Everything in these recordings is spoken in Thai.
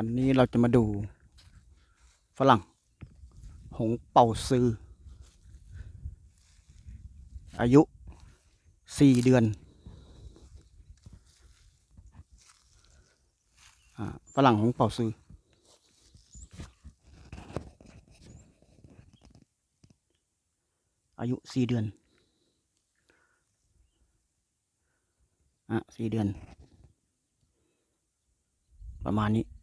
วันนี้เราจะมาดู ฝรั่ง หงเป่าซือ อายุสี่เดือน ฝรั่งหงเป่าซือ อายุสี่เดือนอะสี่เดือน ประมาณนี้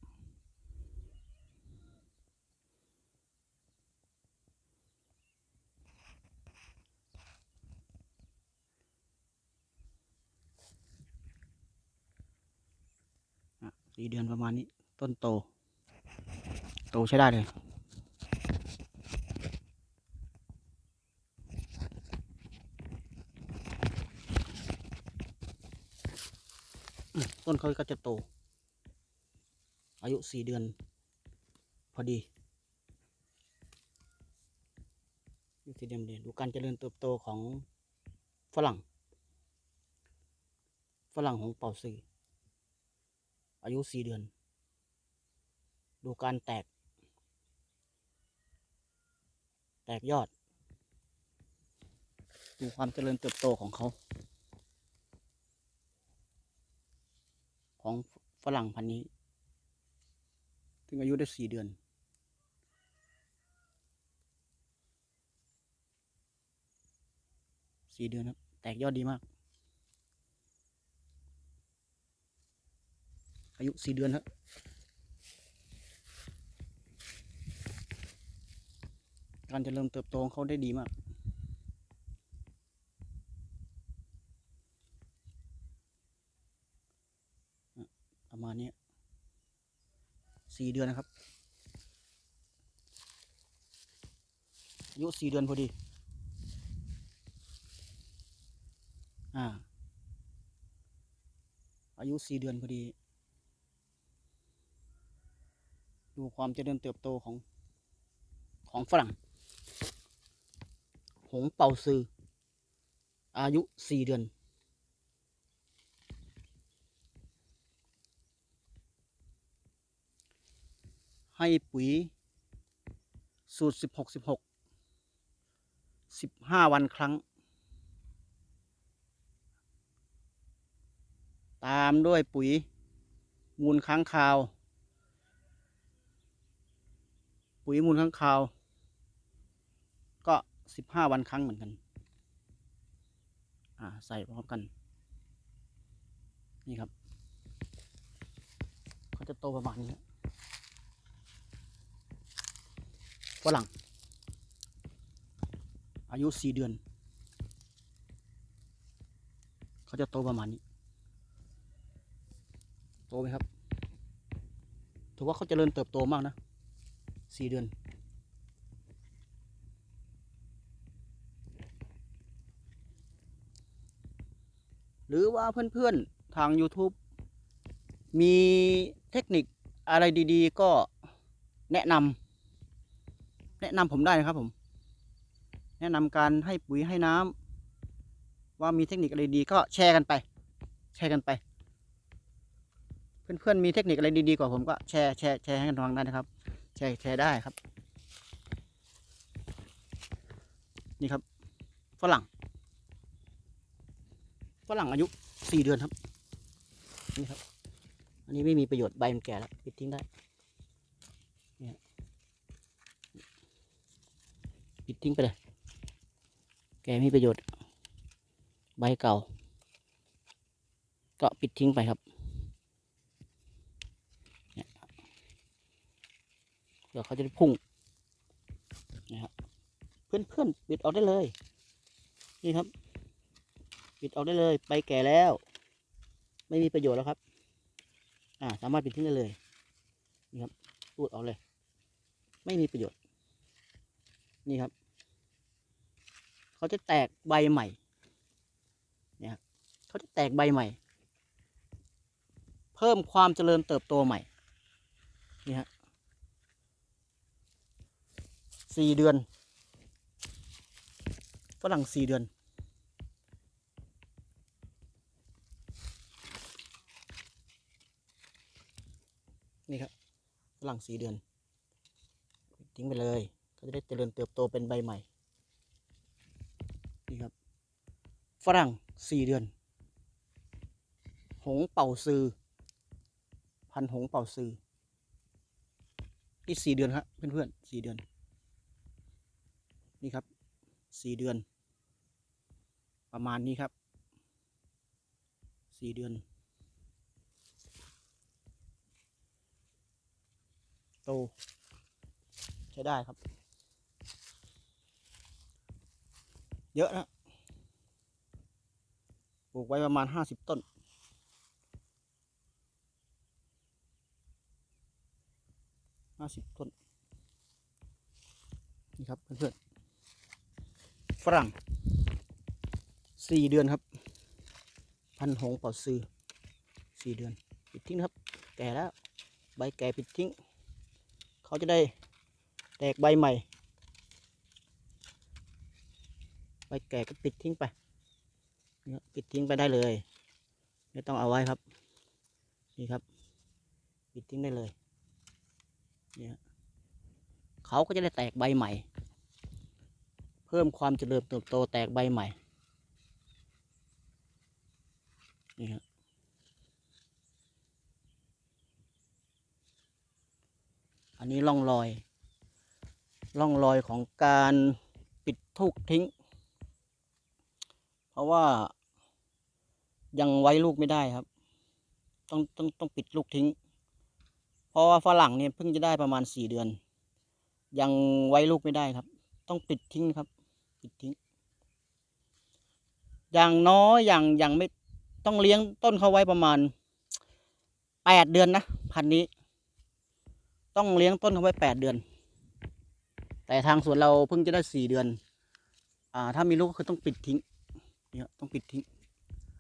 สี่เดือนประมาณนี้ ต้นโต โตใช้ได้เลยต้นเขาก็จะโต อายุสี่เดือน พอดีสี่เดือนพอดีดูการเจริญเติบโตของฝรั่ง ฝรั่งของเป่าซี อายุสี่เดือน ดูการแตก แตกยอด ดูความเจริญเติบโตของเขา ของฝรั่งพันธุ์นี้ถึงอายุได้สี่เดือนสี่เดือนครับ แตกยอดดีมาก อายุสี่เดือนครับการเจะเริ่มเติบโตของเขาได้ดีมากประมาณนี้สี่เดือนนะครับอายุสี่เดือนพอดีอ่าอายุสี่เดือนพอดี ดูความเจริญเติบโตของของฝรั่ง หงเป่าซือ อายุสี่เดือน ให้ปุ๋ย สูตรสิบหกสิบหกสิบห้าวันครั้ง ตามด้วยปุ๋ย มูลค้างคาว ปุ๋ยมูลค้างคาว ก็สิบห้าวันครั้งเหมือนกัน อ่า ใส่พร้อมกัน นี่ครับ เขาจะโตประมาณนี้ฝรั่ง อายุสี่เดือน เขาจะโตประมาณนี้ โตไหมครับ ถือว่าเขาเจริญเติบโตมากนะ สี่เดือน หรือว่าเพื่อนๆทาง YouTube มีเทคนิคอะไรดีๆ ก็แนะนำแนะนำผมได้นะครับผม แนะนำการให้ปุ๋ยให้น้ำว่ามีเทคนิคอะไรดีก็แชร์กันไป แชร์กันไป เพื่อนๆมีเทคนิคอะไรดีๆกว่าผมก็แชร์แชร์แชร์ให้กันฟังได้นะครับ แชร์แชร์ได้ครับ นี่ครับฝรั่งฝรั่งอายุสี่เดือนครับ นี่ครับ อันนี้ไม่มีประโยชน์ใบมันแก่แล้วปิดทิ้งได้นี่ปิดทิ้งไปเลย แกไม่มีประโยชน์ ใบเก่า ก็ปิดทิ้งไปครับเนี่ยเดี๋ยวเขาจะได้พุ่งนะครับเพื่อนเพื่อนๆปิดออกได้เลย นี่ครับปิดออกได้เลยใบแก่แล้ว ไม่มีประโยชน์แล้วครับ อ่า สามารถปิดทิ้งได้เลย นี่ครับพูดออกเลย ไม่มีประโยชน์ นี่ครับ เขาจะแตกใบใหม่เนี่ยครับเขาจะแตกใบใหม่ เพิ่มความเจริญเติบโตใหม่ นี่ฮะ สี่เดือนฝรั่งสี่เดือน นี่ครับฝรั่งสี่เดือน ทิ้งไปเลยเขาจะได้เจริญเติบโตเป็นใบใหม่ นี่ครับ ฝรั่งสี่เดือน หงเป่าซือ พันหงเป่าซือนี่สี่เดือนครับเพื่อนๆสี่เดือน นี่ครับสี่เดือน ประมาณนี้ครับสี่เดือน โต ใช้ได้ครับ เยอะนะปลูกไว้ประมาณห้าสิบต้นห้าสิบต้น นี่ครับเพื่อนๆ ฝรั่งสี่เดือนครับ พันหงเป่าซื้อสี่เดือนปิดทิ้งครับ แก่แล้ว ใบแก่ปิดทิ้ง เขาจะได้แตกใบใหม่ ใบแก่ก็ปิดทิ้งไปเนี่ยปิดทิ้งไปได้เลย ไม่ต้องเอาไว้ครับ นี่ครับ ปิดทิ้งได้เลยเนี่ยเขาก็จะได้แตกใบใหม่ พิ่มความเจริญเติบโตแตกใบใหม่ นี่ครับอันนี้ร่องรอยร่องรอยของการปิดทูกทิ้ง เพราะว่ายังไว้ลูกไม่ได้ครับ ต้องต้องต้องปิดลูกทิ้ง เพราะว่าฝรั่งเนี่ยเพิ่งจะได้ประมาณสี่เดือน ยังไว้ลูกไม่ได้ครับ ต้องปิดทิ้งครับ ปิดทิ้ง อย่างน้อยอย่างอย่างไม่ต้องเลี้ยงต้นเขาไว้ประมาณแปดเดือนนะพันนี้ ต้องเลี้ยงต้นเขาไว้แปดเดือน แต่ทางสวนเราเพิ่งจะได้สี่เดือน อ่า ถ้ามีลูกก็คือต้องปิดทิ้งเนี่ยต้องปิดทิ้ง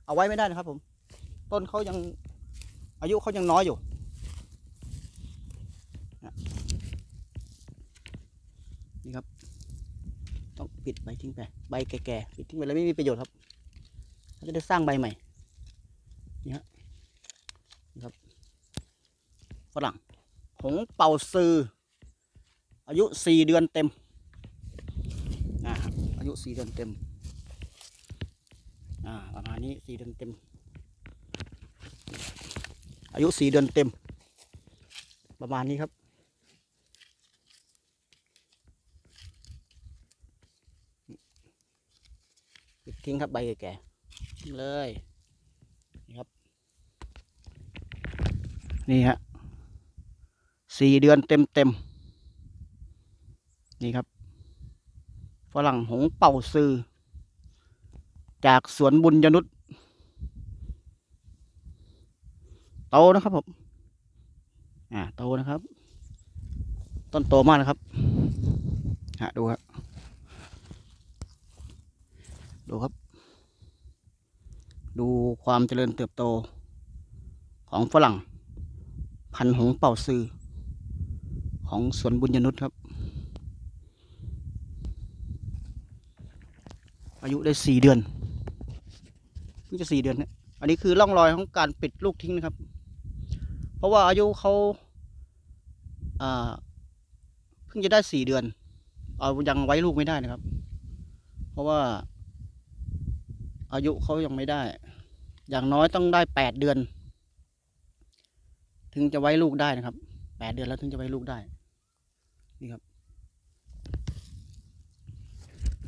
เอาไว้ไม่ได้นะครับ ผม ต้นเขายังอายุเขายังน้อยอยู่นี่ครับ ต้องปิดใบทิ้งไป ใบแก่ๆ ปิดทิ้งไปเลยไม่มีประโยชน์ครับเขาจะได้สร้างใบใหม่ นี่ฮะนะครับ ฝรั่งหงเป่าซือ อายุสี่เดือนเต็มนะครับอายุสี่เดือนเต็ม อ่า ประมาณนี้สี่เดือนเต็ม อายุสี่เดือนเต็ม ประมาณนี้ครับ ทิ้งครับใบแก่ๆทิ้งเลยนี่ครับ นี่ฮะสี่เดือนเต็มเต็มๆนี่ครับฝรั่งหงเป่าซือ จากสวนบุญยนุษย์โตนะครับผมอ่าโตนะครับ ต้นโตมากนะครับฮะดูครับ ดูครับ ดูความเจริญเติบโตของฝรั่ง พันธุ์หงเป่าซือ ของสวนบุญยนุษย์ครับ อายุได้สี่เดือนเพิ่งจะสี่เดือนเนี่ยอันนี้คือร่องรอยของการปิดลูกทิ้งนะครับ เพราะว่าอายุเขาเพิ่งจะได้สี่เดือน เอายังไว้ลูกไม่ได้นะครับ เพราะว่า อายุเขายังไม่ได้ อย่างน้อยต้องได้แปดเดือน ถึงจะไว้ลูกได้นะครับแปดเดือนแล้วถึงจะไว้ลูกได้ นี่ครับ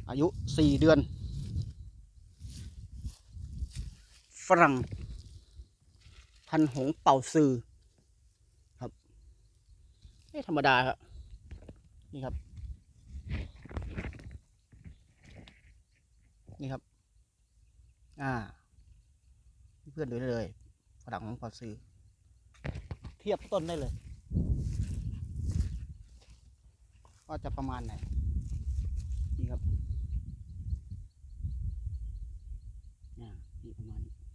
อายุสี่เดือน ฝรั่ง พันหงเป่าซือครับไม่ธรรมดาครับ นี่ครับ นี่ครับ อ่า เพื่อนดูได้เลยฝรั่งหงพอซื้อ เทียบต้นได้เลยว่าจะประมาณไหน นี่ครับนี่ประมาณนี้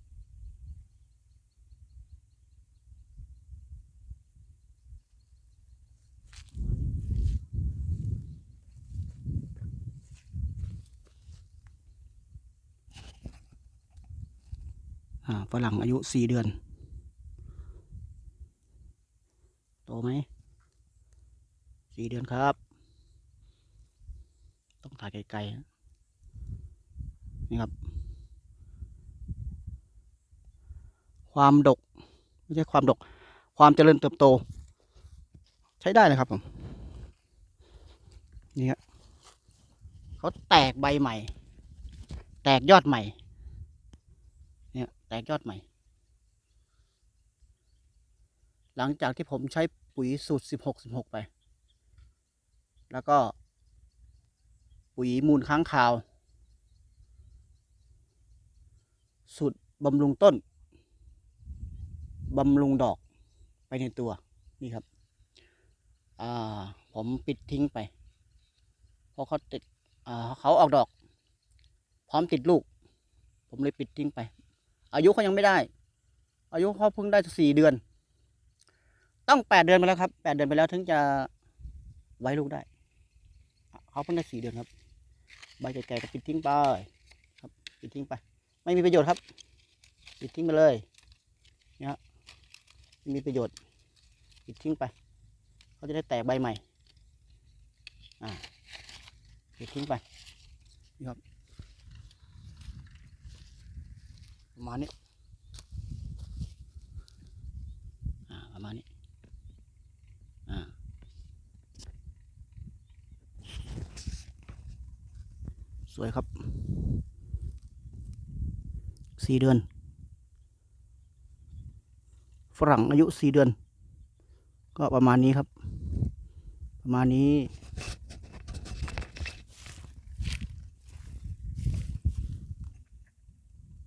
ฝรั่งอายุสี่เดือน โตไหมสี่เดือนครับ ต้องถ่ายไกลๆนี่ครับ ความดก ไม่ใช่ความดก ความเจริญเติบโต ใช้ได้เลยครับผม นี่ครับเขาแตกใบใหม่ แตกยอดใหม่ ตกยอดใหม่ หลังจากที่ผมใช้ปุ๋ยสูตรสิบหกสิบหกไป แล้วก็ ปุ๋ยมูลค้างคาว สูตรบำรุงต้นบำรุงดอกไปในตัว นี่ครับ อ่า ผมปิดทิ้งไป เพราะเขาติด อ่า เขาออกดอก พร้อมติดลูก ผมเลยปิดทิ้งไป อายุเขายังไม่ได้ อายุเขาเพิ่งได้สี่เดือน ต้องแปดเดือนไปแล้วครับแปดเดือนไปแล้วถึงจะไว้ลูกได้ เขาเพิ่งได้สี่เดือนครับ ใบแก่ๆก็ปิดทิ้งไปครับปิดทิ้งไป ไม่มีประโยชน์ครับ ปิดทิ้งไปเลยนี่ฮะไม่มีประโยชน์ปิดทิ้งไป เขาจะได้แตกใบใหม่อ่าปิดทิ้งไปนี่ครับ ประมาณนี้ประมาณนี้สวยครับสี่เดือน ฝรั่งอายุสี่เดือน ก็ประมาณนี้ครับ ประมาณนี้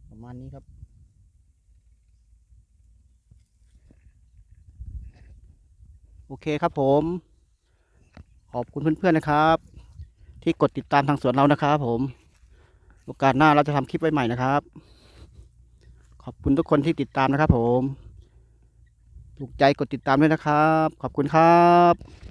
ประมา ณนี้ครับ โอเคครับผม ขอบคุณเพื่อนๆนะครับ ที่กดติดตามทางสวนเรานะครับผม โอกาสหน้าเราจะทำคลิปไว้ใหม่นะครับ ขอบคุณทุกคนที่ติดตามนะครับผม ถูกใจกดติดตามด้วยนะครับ ขอบคุณครับ